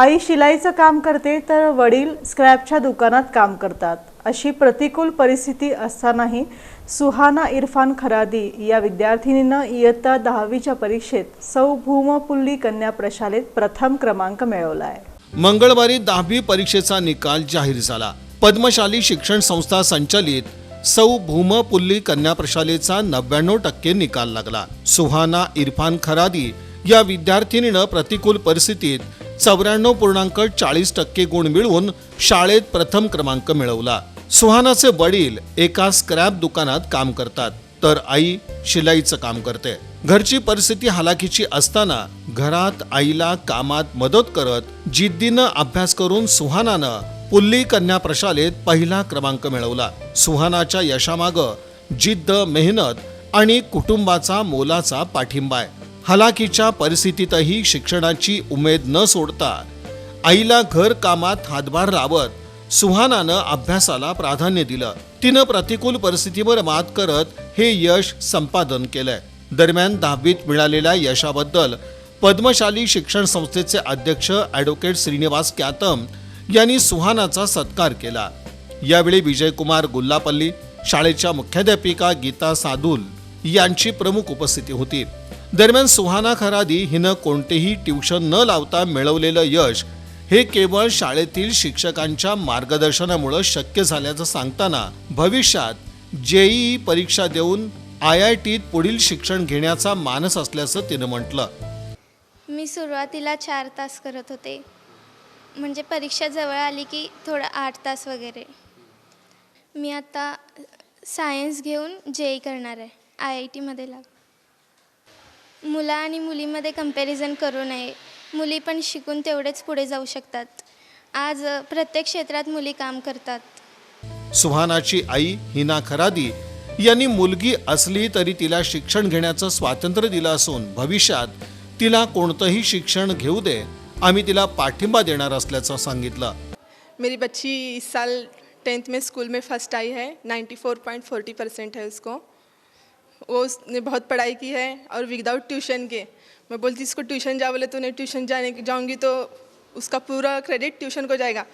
आई शिलाईचं काम करते तर वडील स्क्रॅपच्या दुकानात काम करतात. अशी प्रतिकूल परिस्थिती असतानाही सुहाना इरफान खरादी या विद्यार्थिनीनं इयत्ता दहावीच्या परीक्षेत सौ भूमपुल्ली कन्या प्रशालेत प्रथम क्रमांक मिळवला आहे मंगळवारी दहावी परीक्षेचा निकाल जाहीर झाला. पद्मशाली शिक्षण संस्था संचलित सौ भूमपुल्ली कन्या प्रशालेचा नव्याण्णव टक्के निकाल लागला. सुहाना इरफान खरादी या विद्यार्थिनीनं प्रतिकूल परिस्थितीत चौऱ्याण्णव पूर्णांक चाळीस टक्के गुण मिळवून शाळेत प्रथम क्रमांक मिळवला. सुहानाचे वडील एका स्क्रॅप दुकानात काम करतात. तर आई शिलाईचं काम करते. घरची परिस्थिती हालाकीची असताना घरात आईला कामात मदत करत जिद्दीनं अभ्यास करून सुहानानं पुल्ली कन्या प्रशालेत पहिला क्रमांक मिळवला. सुहानाच्या यशामागं जिद्द मेहनत आणि कुटुंबाचा मोलाचा पाठिंबा आहे. हालाकीच्या परिस्थितीतही शिक्षणाची उमेद न सोडता आईला घर कामात हातभार लावत सुहानानं अभ्यासाला प्राधान्य दिलं. तिनं प्रतिकूल परिस्थितीवर मात करत हे यश संपादन केलंय. दरम्यान दहावीत मिळालेल्या यशाबद्दल पद्मशाली शिक्षण संस्थेचे अध्यक्ष ॲडव्होकेट श्रीनिवास क्यातम यांनी सुहानाचा सत्कार केला. यावेळी विजयकुमार गुल्लापल्ली शाळेच्या मुख्याध्यापिका गीता साधुल यांची प्रमुख उपस्थिती होती. दरम्यान सुहाना खरादी हिनं कोणतेही ट्युशन न लावता मिळवलेलं यश हे केवळ शाळेतील शिक्षकांच्या मार्गदर्शनामुळं शक्य झाल्याचं सांगताना भविष्यात जेईई परीक्षा देऊन आय आय टीत पुढील शिक्षण घेण्याचा मानस असल्याचं तिनं म्हटलं. मी सुरुवातीला चार तास करत होते. म्हणजे परीक्षा जवळ आली की थोडं आठ तास वगैरे. मी आता सायन्स घेऊन जे ई करणार आहे आय आय टीमध्ये लाग मुला आणि मुलीमध्ये कंपॅरिझन करू नये. मुली पण शिकून तेवढेच पुढे जाऊ शकतात. आज प्रत्येक क्षेत्रात मुली काम करतात. सुहानाची आई हिना खरादी यांनी मुलगी असली तरी तिला शिक्षण घेण्याचं स्वातंत्र्य दिलं असून भविष्यात तिला कोणतंही शिक्षण घेऊ दे आम्ही तिला पाठिंबा देणार असल्याचं सांगितलं. मेरी बच्ची इस साल टेंथ में स्कूल में फर्स्ट आई है. 94.40 परसेंट है उसको. वो उसने बहुत पढ़ाई की है और विदाउट ट्यूशन के। मैं बोलती, इसको ट्यूशन जा बोले तो नहीं ट्यूशन जाने जाऊँगी तो उसका पूरा क्रेडिट ट्यूशन को जाएगा।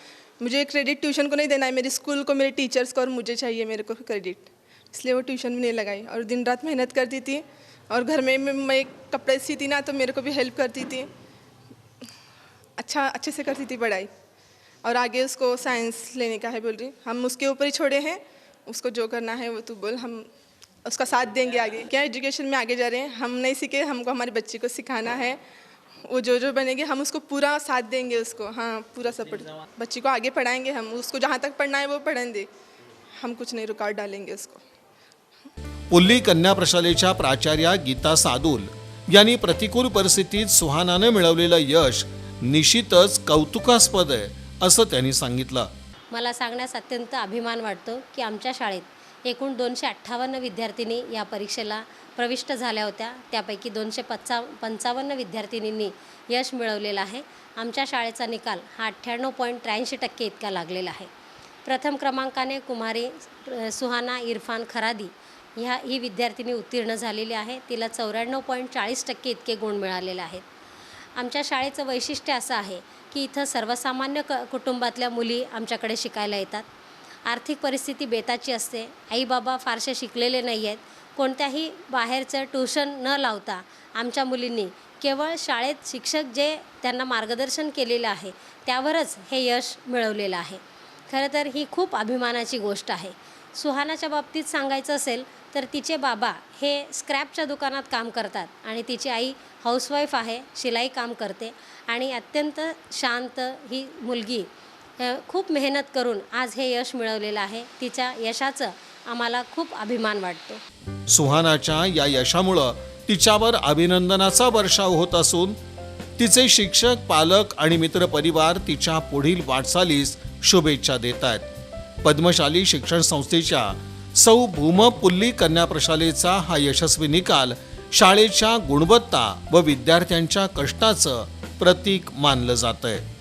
मुझे क्रेडिट ट्यूशन को नहीं देना है, मेरे स्कूल को, मेरे टीचर्स को और मुझे चाहिए मेरे को क्रेडिट इसलिए वो ट्यूशन भी नहीं लगाई और दिन रात मेहनत करती थी और घर में मैं कपड़े सीती ना तो मेरे को भी हेल्प करती थी। अच्छा अच्छे से करती थी पढ़ाई। और आगे उसको साइंस लेने का है, बोल रही। हम उसके ऊपर ही छोड़े हैं, उसको जो करना है वो तू बोल, हम उसका साथ देंगे आगे। क्या एजुकेशन में आगे जा रहे हैं? हम नहीं सीखे हमको हमारे बच्चे को सिखाना है। वो जो जो बनेंगे हम उसको पूरा साथ देंगे उसको। हाँ पूरा सपोर्ट बच्ची को आगे पढ़ाएंगे हम उसको जहाँ तक पढ़ना है वो पढ़ने दे हम कुछ नहीं रुकावट डालेंगे उसको। पुल्ली कन्या प्रशालेच्या प्राचार्या गीता सादुल यांनी प्रतिकूल परिस्थितीत सुहानानं मिळवलेलं यश निश्चितच कौतुकास्पद आहे असं त्यांनी सांगितलं. मला सांगण्यास अत्यंत अभिमान वाटतो की आमच्या शाळेत एकूण दोनशे अठ्ठावन्न विद्यार्थिनी या परीक्षेला प्रविष्ट झाल्या होत्या. त्यापैकी दोनशे पच्चा पंचावन्न विद्यार्थिनींनी यश मिळवलेलं आहे. आमच्या शाळेचा निकाल हा अठ्ठ्याण्णव पॉईंट त्र्याऐंशी टक्के इतका लागलेला आहे. प्रथम क्रमांकाने कुमारी सुहाना इरफान खरादी ह्या ही विद्यार्थिनी उत्तीर्ण झालेली आहे. तिला चौऱ्याण्णव पॉईंट चाळीस टक्के इतके गुण मिळालेले आहेत. आमच्या शाळेचं वैशिष्ट्य असं आहे की इथं सर्वसामान्य क कुटुंबातल्या मुली आमच्याकडे शिकायला येतात. आर्थिक परिस्थिती बेताची असते. आई बाबा फारसे शिकलेले नाही आहेत कोणत्याही बाहेरचं ट्यूशन न लावता आमच्या मुलींनी केवळ शाळेत शिक्षक जे त्यांना मार्गदर्शन केलेलं आहे त्यावरच हे यश मिळवलेलं आहे. खरं तर ही खूप अभिमानाची गोष्ट आहे. सुहानाच्या बाबतीत सांगायचं असेल तर तिचे बाबा हे स्क्रॅपच्या दुकानात काम करतात आणि तिची आई हाऊसवाईफ आहे शिलाई काम करते आणि अत्यंत शांत ही मुलगी खूप मेहनत करून आज हे यश मिळवलेलं आहे. तिच्या यशाचं आम्हाला खूप अभिमान वाटतो. सुहानाच्या या यशामुळं तिच्यावर अभिनंदनाचा वर्षाव होत असून तिचे शिक्षक पालक आणि मित्रपरिवार तिच्या पुढील वाटचालीस शुभेच्छा देत आहेत. पद्मशाली शिक्षण संस्थेच्या सौ भूम पुल्ली कन्या प्रशालेचा हा यशस्वी निकाल शाळेच्या गुणवत्ता व विद्यार्थ्यांच्या कष्टाचं प्रतीक मानलं जात आहे